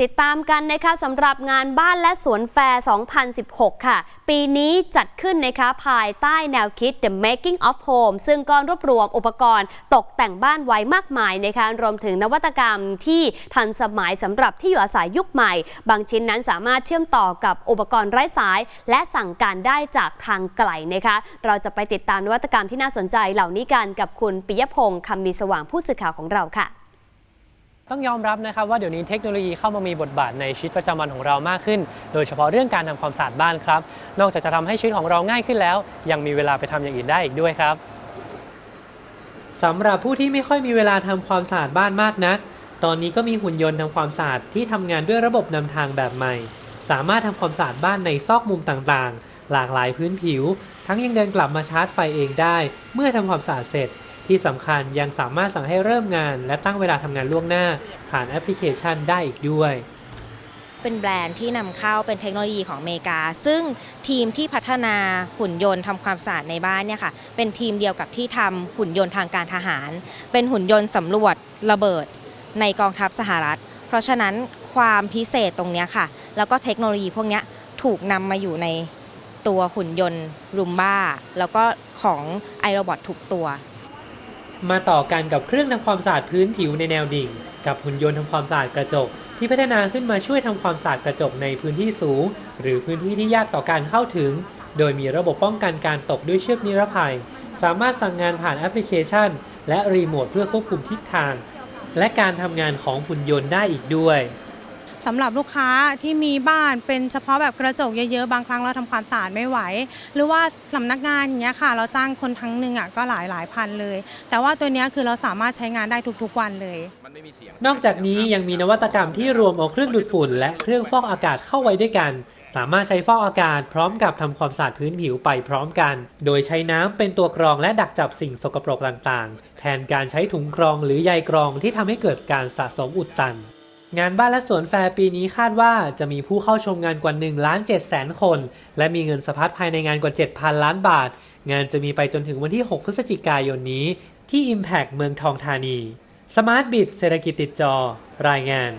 ติดตามกันนะคะสำหรับงานบ้านและสวนแฟร์ 2016 ค่ะ ปีนี้จัดขึ้นนะคะภายใต้แนวคิด The Making of Home ซึ่งก็รวบรวมอุปกรณ์ตกแต่งบ้านไว้มากมายนะคะรวมถึงนวัตกรรมที่ทันสมัยสำหรับที่อยู่อาศัยยุคใหม่ บางชิ้นนั้นสามารถเชื่อมต่อกับอุปกรณ์ไร้สาย และสั่งการได้จากทางไกลนะคะ เราจะไปติดตามนวัตกรรมที่น่าสนใจเหล่านี้กันกับคุณปิยพงศ์คำมีสว่างผู้สื่อข่าวของเราค่ะ ต้องยอมรับนะครับว่าเดี๋ยวนี้เทคโนโลยีเข้ามามีบทบาทในชีวิตประจำวันของเรามากขึ้น โดยเฉพาะเรื่องการทำความสะอาดบ้านครับ นอกจากจะทำให้ชีวิตของเราง่ายขึ้นแล้ว ยังมีเวลาไปทำอย่างอื่นได้อีกด้วยครับสำหรับผู้ที่ไม่ค่อยมีเวลาทำความสะอาดบ้านมากนัก ตอนนี้ก็มีหุ่นยนต์ทำความสะอาดที่ทำงานด้วยระบบนำทางแบบใหม่ สามารถทำความสะอาดบ้านในซอกมุมต่างๆ หลากหลายพื้นผิว ทั้งยังเดินกลับมาชาร์จไฟเองได้ เมื่อทำความสะอาดเสร็จ ที่สำคัญยังสามารถสั่งให้เริ่มงาน และตั้งเวลาทำงานล่วงหน้า ผ่านแอปพลิเคชันได้อีกด้วย เป็นแบรนด์ที่นำเข้าเป็นเทคโนโลยีของอเมริกา ซึ่งทีมที่พัฒนาหุ่นยนต์ทำความสะอาดในบ้านเนี่ยค่ะเป็นทีมเดียวกับที่ทำหุ่นยนต์ทางการทหาร เป็นหุ่นยนต์สำรวจระเบิดในกองทัพสหรัฐ เพราะฉะนั้นความพิเศษตรงนี้ค่ะ แล้วก็เทคโนโลยีพวกนี้ถูกนำมาอยู่ในตัวหุ่นยนต์รุมบ้า แล้วก็ของไอโรบอททุกตัว มาต่อกันกับเครื่องทำความสะอาดพื้นผิวในแนวดิ่ง กับหุ่นยนต์ทำความสะอาดกระจก ที่พัฒนาขึ้นมาช่วยทำความสะอาดกระจกในพื้นที่สูง หรือพื้นที่ที่ยากต่อการเข้าถึง โดยมีระบบป้องกันการตกด้วยเชือกนิรภัย สามารถสั่งงานผ่านแอปพลิเคชัน และรีโมทเพื่อควบคุมทิศทาง และการทำงานของหุ่นยนต์ได้อีกด้วย สำหรับลูกค้าที่มีบ้านเป็นเฉพาะแบบกระจกเยอะๆ บางครั้งเราทำความสะอาดไม่ไหว หรือว่าสำนักงานอย่างเงี้ยค่ะ เราจ้างคนทั้งหนึ่งอะก็หลายหลายพันเลย แต่ว่าตัวเนี้ยคือเราสามารถใช้งานได้ทุกๆวันเลย นอกจากนี้ยังมีนวัตกรรมที่รวมเอาเครื่องดูดฝุ่น และเครื่องฟอกอากาศเข้าไว้ด้วยกัน สามารถใช้ฟอกอากาศพร้อมกับทำความสะอาดพื้นผิวไปพร้อมกัน โดยใช้น้ำเป็นตัวกรองและดักจับสิ่งสกปรกต่างๆ แทนการใช้ถุงกรองหรือใยกรองที่ทำให้เกิดการสะสมอุดตัน งานบ้านและสวนแฟร์ปีนี้คาดว่าจะมีผู้เข้าชมงานกว่า1ล้าน7แสนคน และมีเงินสะพัดภายในงานกว่า 7,000 ล้านบาท งานจะมีไปจนถึงวันที่ 6 พฤศจิกายนนี้ ที่ Impact เมืองทองธานี Smart Bit เศรษฐกิจติดจอ รายงาน